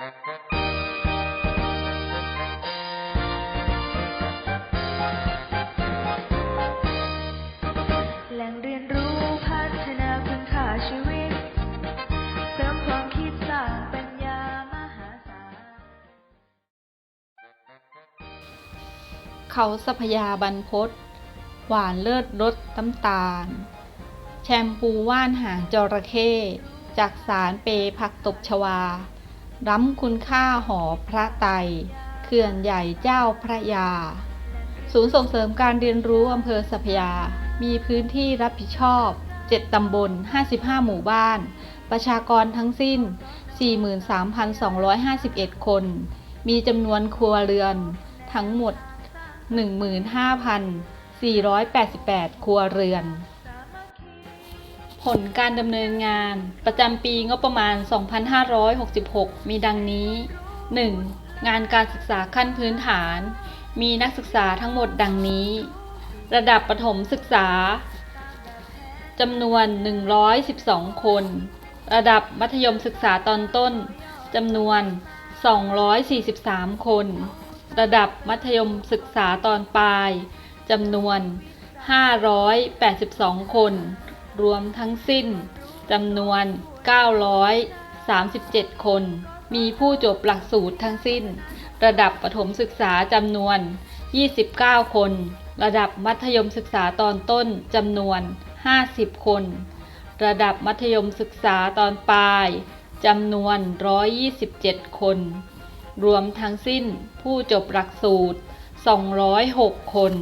แหล่งเรียนรู้พัฒนาคุณค่าชีวิต เสริมความคิดสร้างปัญญามหาศาล เขาสัพยาบรรพศหวานเลิศรสน้ำตาล แชมพูว่านหางจระเข้จากสารเปผักตบชวา ร้ำคุณค่าหอพระไตรเขื่อนใหญ่เจ้าพระยา ศูนย์ส่งเสริมการเรียนรู้อำเภอสัพยา มีพื้นที่รับผิดชอบ 7 ตำบล 55 หมู่บ้าน ประชากรทั้งสิ้น 43,251 คน มีจำนวนครัวเรือนทั้งหมด 15,488 ครัวเรือน ผลการดำเนินงาน ประจำปีงบประมาณ 2566 มีดังนี้ 1. งานการศึกษาขั้นพื้นฐาน มีนักศึกษาทั้งหมดดังนี้ ระดับประถมศึกษาจำนวน 112 คน ระดับมัธยมศึกษาตอนต้นจำนวน 243 คน ระดับมัธยมศึกษาตอนปลายจำนวน 582 คน รวมทั้งสิ้นจำนวน 937 คน มีผู้จบหลักสูตรทั้งสิ้น ระดับประถมศึกษาจำนวน 29 คน ระดับมัธยมศึกษาตอนต้นจำนวน 50 คน ระดับมัธยมศึกษาตอนปลายจำนวน 127 คน รวมทั้งสิ้นผู้จบหลักสูตร 206 คน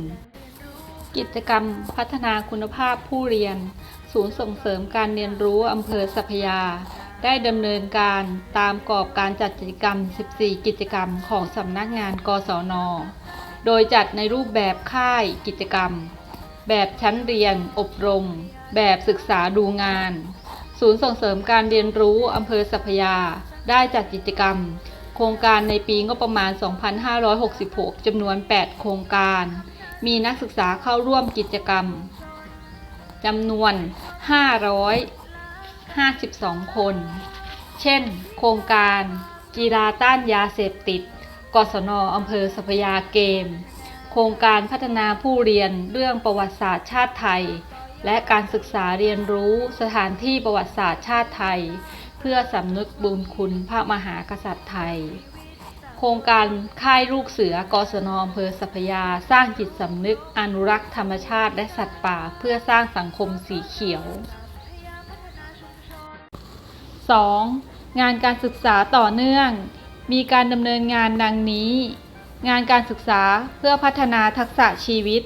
กิจกรรมพัฒนาคุณภาพผู้เรียน ศูนย์ส่งเสริมการเรียนรู้อำเภอสัพยา ได้ดำเนินการตามกรอบการจัดกิจกรรม 14 กิจกรรมของสำนักงานกศน โดยจัดในรูปแบบค่ายกิจกรรม แบบชั้นเรียน อบรม แบบศึกษาดูงาน ศูนย์ส่งเสริมการเรียนรู้อำเภอสัพยา ได้จัดกิจกรรม โครงการในปีงบประมาณ 2566จำนวน 8 โครงการ มีนักศึกษาเข้าร่วมกิจกรรม จำนวน 552 คน เช่น โครงการกีฬาต้านยาเสพติด กศนอำเภอสัพยาเกม โครงการพัฒนาผู้เรียนเรื่องประวัติศาสตร์ชาติไทย และการศึกษาเรียนรู้สถานที่ประวัติศาสตร์ชาติไทย เพื่อสำนึกบุญคุณพระมหากษัตริย์ไทย โครงการค่ายลูกเสือกศนอำเภอสัพยา สร้างจิตสำนึกอนุรักษ์ธรรมชาติและสัตว์ป่า เพื่อสร้างสังคมสีเขียว 2. งานการศึกษาต่อเนื่อง มีการดำเนินงานดังนี้ งานการศึกษาเพื่อพัฒนาทักษะชีวิต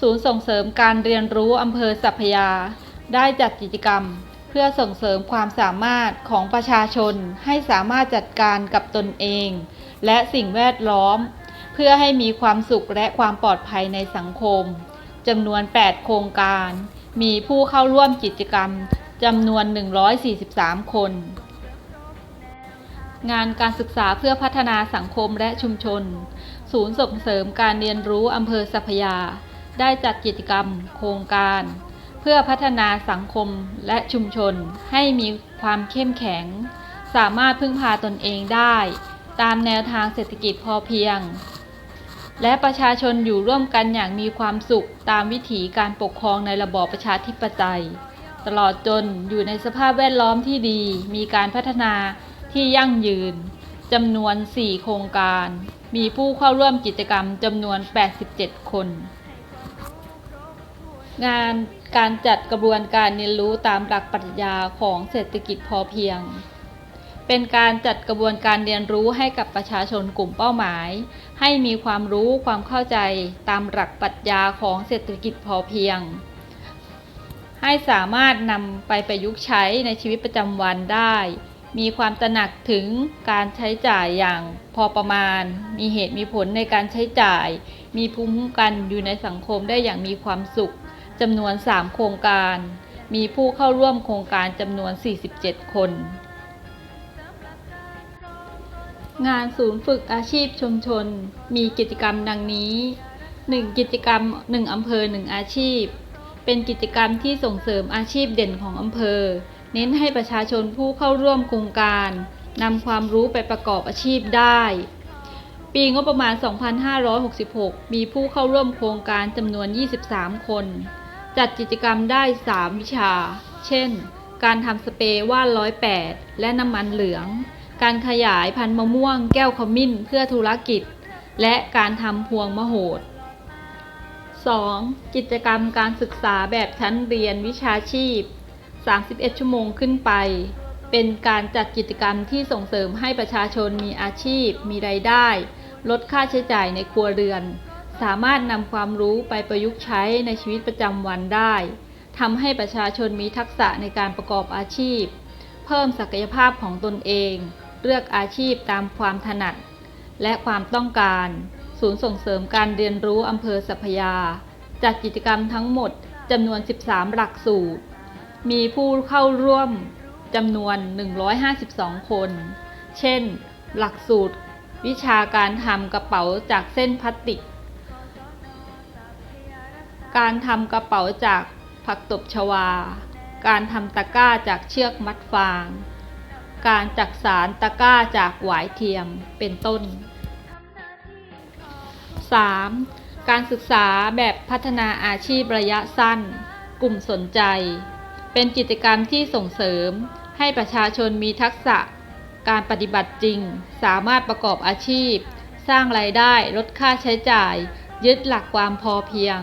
ศูนย์ส่งเสริมการเรียนรู้อำเภอสัพยา ได้จัดกิจกรรมเพื่อส่งเสริมความสามารถของประชาชนให้สามารถจัดการกับตนเอง และสิ่งแวดล้อม เพื่อให้มีความสุขและความปลอดภัยในสังคมจำนวน 8 โครงการ มีผู้เข้าร่วมกิจกรรมจำนวน 143 คน งานการศึกษาเพื่อพัฒนาสังคมและชุมชน ศูนย์ส่งเสริมการเรียนรู้อำเภอสัพยา ได้จัดกิจกรรม โครงการ เพื่อพัฒนาสังคมและชุมชนให้มีความเข้มแข็ง สามารถพึ่งพาตนเองได้ ตามแนวทางเศรษฐกิจพอเพียง และประชาชนอยู่ร่วมกันอย่างมีความสุขตามวิถีการปกครองในระบอบประชาธิปไตย ตลอดจนอยู่ในสภาพแวดล้อมที่ดี มีการพัฒนาที่ยั่งยืนจำนวน 4 โครงการ มีผู้เข้าร่วมกิจกรรมจำนวน 87 คน งานการจัดกระบวนการเรียนรู้ตามหลักปรัชญาของเศรษฐกิจพอเพียง เป็นการจัดกระบวนการเรียนรู้ให้กับประชาชนกลุ่มเป้าหมาย ให้มีความรู้ความเข้าใจตามหลักปรัชญาของเศรษฐกิจพอเพียง ให้สามารถนำไปประยุกต์ใช้ในชีวิตประจำวันได้ มีความตระหนักถึงการใช้จ่ายอย่างพอประมาณ มีเหตุมีผลในการใช้จ่าย มีภูมิคุ้มกันอยู่ในสังคมได้อย่างมีความสุขจำนวน 3 โครงการ มีผู้เข้าร่วมโครงการจำนวน 47 คน งานศูนย์ฝึกอาชีพชุมชน มีกิจกรรมดังนี้ 1. กิจกรรม 1 อำเภอ 1 อาชีพ เป็นกิจกรรมที่ส่งเสริมอาชีพเด่นของอำเภอ เน้นให้ประชาชนผู้เข้าร่วมโครงการนำความรู้ไปประกอบอาชีพได้ ปีงบประมาณ 2566 มีผู้เข้าร่วมโครงการจำนวน 23 คน จัดกิจกรรมได้ 3 วิชา เช่น การทำสเปรย์ว่านร้อยแปดและน้ำมันเหลือง การขยายพันธุ์มะม่วงแก้วขมิ้นเพื่อธุรกิจ และการทำพวงมโหด 2. กิจกรรมการศึกษาแบบชั้นเรียนวิชาชีพ 31 ชั่วโมงขึ้นไป เป็นการจัดกิจกรรมที่ส่งเสริมให้ประชาชนมีอาชีพ มีรายได้ ลดค่าใช้จ่ายในครัวเรือน สามารถนำความรู้ไปประยุกต์ใช้ในชีวิตประจำวันได้ทำให้ประชาชนมีทักษะในการประกอบอาชีพ เพิ่มศักยภาพของตนเอง เลือกอาชีพตามความถนัด และความต้องการ ศูนย์ส่งเสริมการเรียนรู้อำเภอสัพยา จัดกิจกรรมทั้งหมดจำนวน 13 หลักสูตร มีผู้เข้าร่วมจำนวน 152 คน เช่น หลักสูตร วิชาการทำกระเป๋าจากเส้นพลาสติก การทำกระเป๋าจากผักตบชวา การทำตะกร้าจากเชือกมัดฟาง การจักสารตะกร้าจากหวายเทียมเป็นต้น 3. การศึกษาแบบพัฒนาอาชีพระยะสั้น กลุ่มสนใจ เป็นกิจกรรมที่ส่งเสริม ให้ประชาชนมีทักษะ การปฏิบัติจริง สามารถประกอบอาชีพ สร้างรายได้ลดค่าใช้จ่าย ยึดหลักความพอเพียง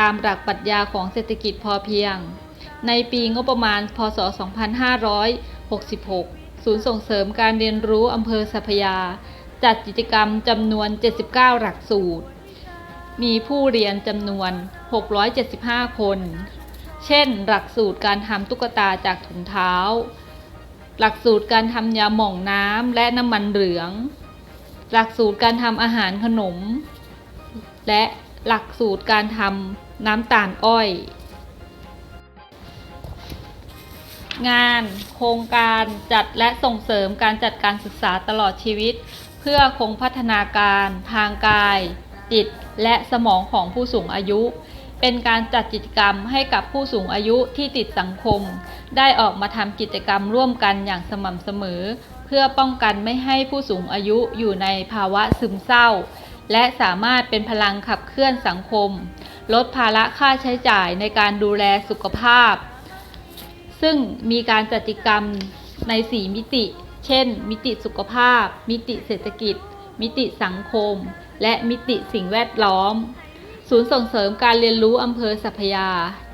ตามหลักปรัชญาของเศรษฐกิจพอเพียง ในปีงบประมาณ พศ 2566 ศูนย์ส่งเสริมการเรียนรู้อำเภอสัพยา จัดกิจกรรมจำนวน 79 หลักสูตร มีผู้เรียนจำนวน 675 คน เช่น หลักสูตรการทำตุ๊กตาจากถุงเท้า หลักสูตรการทำยาหม่องน้ำและน้ำมันเหลือง หลักสูตรการทำอาหารขนม และหลักสูตรการทำน้ำตาลอ้อย งาน โครงการจัดและส่งเสริมการจัดการศึกษาตลอดชีวิต เพื่อคงพัฒนาการทางกาย จิต และสมองของผู้สูงอายุ เป็นการจัดกิจกรรมให้กับผู้สูงอายุที่ติดสังคม ได้ออกมาทำกิจกรรมร่วมกันอย่างสม่ำเสมอ เพื่อป้องกันไม่ให้ผู้สูงอายุอยู่ในภาวะซึมเศร้า และสามารถเป็นพลังขับเคลื่อนสังคม ลดภาระค่าใช้จ่ายในการดูแลสุขภาพ ซึ่งมีการจัดกิจกรรมใน 4 มิติ เช่น มิติสุขภาพ มิติเศรษฐกิจ มิติสังคม และมิติสิ่งแวดล้อม ศูนย์ส่งเสริมการเรียนรู้อำเภอสัพยา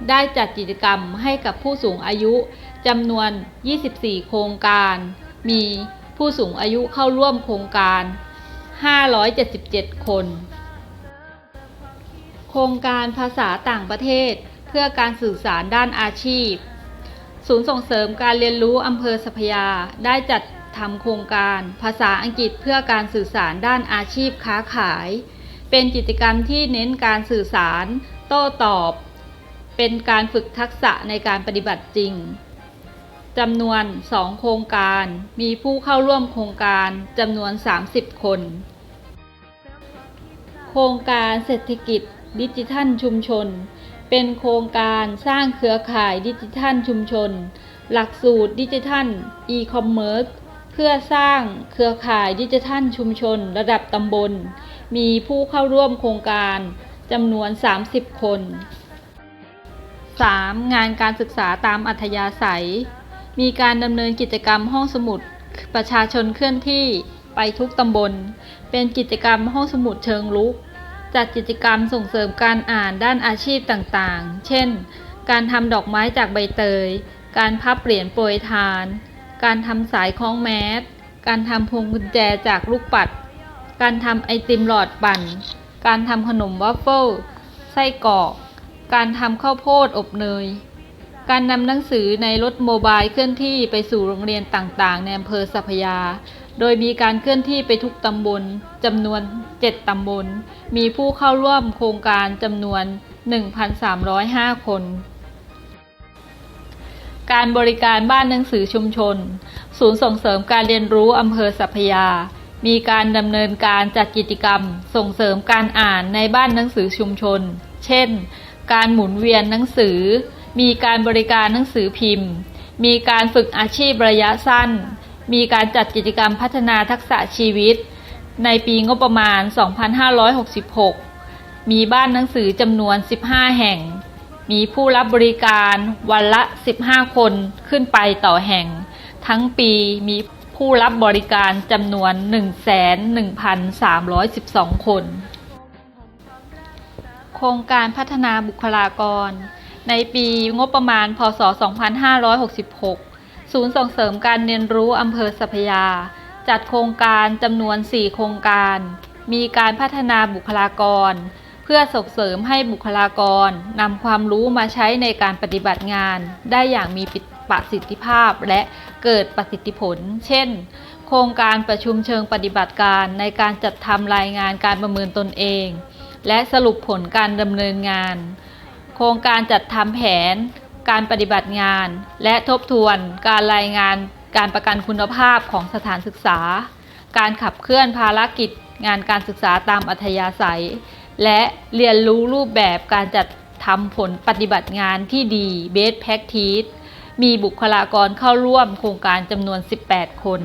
ได้จัดกิจกรรมให้กับผู้สูงอายุจำนวน 24 โครงการ มีผู้สูงอายุเข้าร่วมโครงการ 577 คน โครงการภาษาต่างประเทศ เพื่อการสื่อสารด้านอาชีพ ศูนย์ส่งเสริมการเรียนรู้อำเภอสพยา ได้จัดทำโครงการภาษาอังกฤษเพื่อการสื่อสารด้านอาชีพค้าขาย เป็นกิจกรรมที่เน้นการสื่อสาร โต้ตอบ เป็นการฝึกทักษะในการปฏิบัติจริงจำนวน 2 โครงการ มีผู้เข้าร่วมโครงการจำนวน 30 คน โครงการเศรษฐกิจดิจิทัลชุมชน เป็นโครงการสร้างเครือข่ายดิจิทัลชุมชน หลักสูตรดิจิทัลอีคอมเมิร์ซเพื่อสร้างเครือข่ายดิจิทัลชุมชน ระดับตำบล มีผู้เข้าร่วมโครงการจำนวน 30 คน 3. งานการศึกษาตามอัธยาศัย มีการดำเนินกิจกรรมห้องสมุด ประชาชนเคลื่อนที่ไปทุกตำบล เป็นกิจกรรมห้องสมุดเชิงลุก จัดกิจกรรมส่งเสริมการอ่านด้านอาชีพต่างๆ เช่น การทำดอกไม้จากใบเตย การพับเหรียญโปรยทาน การทำสายคล้องแมส การทำพวงกุญแจจากลูกปัด การทำไอติมหลอดปั่น การทำขนมวัฟเฟิล ไส้กรอก การทำข้าวโพดอบเนย การนำหนังสือในรถโมบายเคลื่อนที่ไปสู่โรงเรียนต่างๆ ในอำเภอสัพยา โดยมีการเคลื่อนที่ไปทุกตำบลจำนวน 7 ตำบล มีผู้เข้าร่วมโครงการจำนวน 1,305 คน การบริการบ้านหนังสือชุมชน ศูนย์ส่งเสริมการเรียนรู้อำเภอสัพยา มีการดำเนินการจัดกิจกรรม ส่งเสริมการอ่านในบ้านหนังสือชุมชน เช่น การหมุนเวียนหนังสือ มีการบริการหนังสือพิมพ์ มีการฝึกอาชีพระยะสั้น มีการจัดกิจกรรมพัฒนาทักษะชีวิต ในปีงบประมาณ 2566 มีบ้านหนังสือจำนวน 15 แห่ง มีผู้รับบริการวันละ 15 คนขึ้นไปต่อแห่ง ทั้งปีมีผู้รับบริการจำนวน1,1,312 คน โครงการพัฒนาบุคลากร ในปีงบประมาณ พศ 2566 ศูนย์ส่งเสริมการเรียนรู้อำเภอสัพยา จัดโครงการจำนวน 4 โครงการ มีการพัฒนาบุคลากร เพื่อส่งเสริมให้บุคลากรนำความรู้มาใช้ในการปฏิบัติงาน ได้อย่างมีประสิทธิภาพและเกิดประสิทธิผล เช่น โครงการประชุมเชิงปฏิบัติการในการจัดทำรายงานการประเมินตนเอง และสรุปผลการดำเนินงาน โครงการจัดทำแผน การปฏิบัติงาน และทบทวนการรายงานการประกันคุณภาพของสถานศึกษา การขับเคลื่อนภารกิจ งานการศึกษาตามอัธยาศัย และเรียนรู้รูปแบบการจัดทำผลปฏิบัติงานที่ดี Best Practice มีบุคลากรเข้าร่วมโครงการจำนวน 18 คน